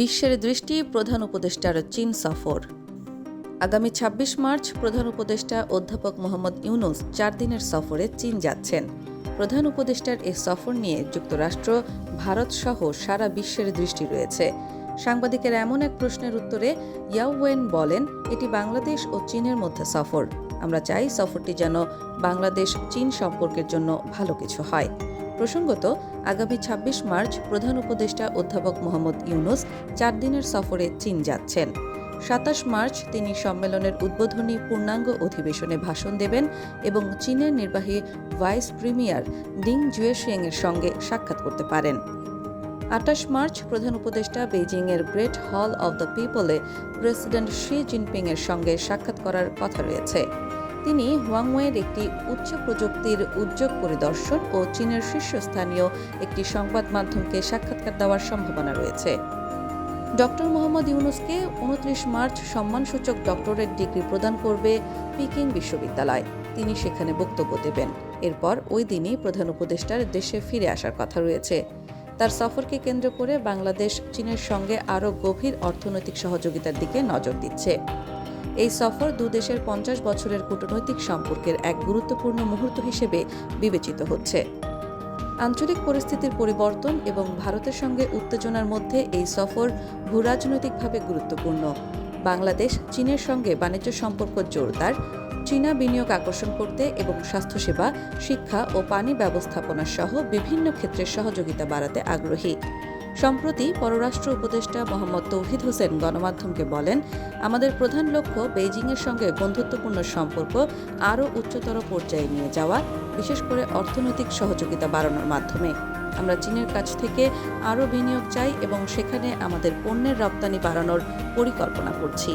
বিশ্বের দৃষ্টি প্রধান উপদেষ্টার চীন সফর। আগামী ২৬ মার্চ প্রধান উপদেষ্টা অধ্যাপক মোহাম্মদ ইউনুস চার দিনের সফরে চীন যাচ্ছেন। প্রধান উপদেষ্টার এ সফর নিয়ে যুক্তরাষ্ট্র, ভারত সহ সারা বিশ্বের দৃষ্টি রয়েছে। সাংবাদিকের এমন এক প্রশ্নের উত্তরে ইয়াওয়েন বলেন, এটি বাংলাদেশ ও চীনের মধ্যে সফর। আমরা চাই সফরটি যেন বাংলাদেশ চীন সম্পর্কের জন্য ভালো কিছু হয়। প্রসঙ্গত, আগামী ২৬ মার্চ প্রধান উপদেষ্টা অধ্যাপক মোহাম্মদ ইউনুস চার দিনের সফরে চীন যাচ্ছেন। সাতাশ মার্চ তিনি সম্মেলনের উদ্বোধনী পূর্ণাঙ্গ অধিবেশনে ভাষণ দেবেন এবং চীনের নির্বাহী ভাইস প্রিমিয়ার ডিং জুয়েশিয়াং এর সঙ্গে সাক্ষাৎ করতে পারেন। আটাশ মার্চ প্রধান উপদেষ্টা বেইজিংয়ের গ্রেট হল অব দ্য পিপলে প্রেসিডেন্ট শি জিনপিং এর সঙ্গে সাক্ষাৎ করার কথা রয়েছে। তিনি হুয়াংওয়ের একটি উচ্চ প্রযুক্তির উদ্যোগ পরিদর্শন ও চীনের শীর্ষস্থানীয় একটি সংবাদ মাধ্যমকে সাক্ষাৎকার দেওয়ার সম্ভাবনা রয়েছে। ডক্টর মোহাম্মদ ইউনুসকে উনত্রিশ মার্চ সম্মানসূচক ডক্টরেট ডিগ্রি প্রদান করবে পিকিং বিশ্ববিদ্যালয়। তিনি সেখানে বক্তব্য দেবেন। এরপর ওই দিনই প্রধান উপদেষ্টার দেশে ফিরে আসার কথা রয়েছে। তার সফরকে কেন্দ্র করে বাংলাদেশ চীনের সঙ্গে আরও গভীর অর্থনৈতিক সহযোগিতার দিকে নজর দিচ্ছে। এই সফর দুদেশের পঞ্চাশ বছরের কূটনৈতিক সম্পর্কের এক গুরুত্বপূর্ণ মুহূর্ত হিসেবে বিবেচিত হচ্ছে। আঞ্চলিক পরিস্থিতির পরিবর্তন এবং ভারতের সঙ্গে উত্তেজনার মধ্যে এই সফর ভূরাজনৈতিকভাবে গুরুত্বপূর্ণ। বাংলাদেশ, চীনের সঙ্গে বাণিজ্য সম্পর্ক জোরদার, চীনা বিনিয়োগ আকর্ষণ করতে এবং স্বাস্থ্যসেবা, শিক্ষা ও পানি ব্যবস্থাপনা সহ বিভিন্ন ক্ষেত্রে সহযোগিতা বাড়াতে আগ্রহী। সম্প্রতি পররাষ্ট্র উপদেষ্টা মোহাম্মদ তৌহিদ হোসেন গণমাধ্যমকে বলেন, আমাদের প্রধান লক্ষ্য বেইজিংয়ের সঙ্গে বন্ধুত্বপূর্ণ সম্পর্ক আরও উচ্চতর পর্যায়ে নিয়ে যাওয়া, বিশেষ করে অর্থনৈতিক সহযোগিতা বাড়ানোর মাধ্যমে। আমরা চীনের কাছ থেকে আরও বিনিয়োগ চাই এবং সেখানে আমাদের পণ্যের রপ্তানি বাড়ানোর পরিকল্পনা করছি।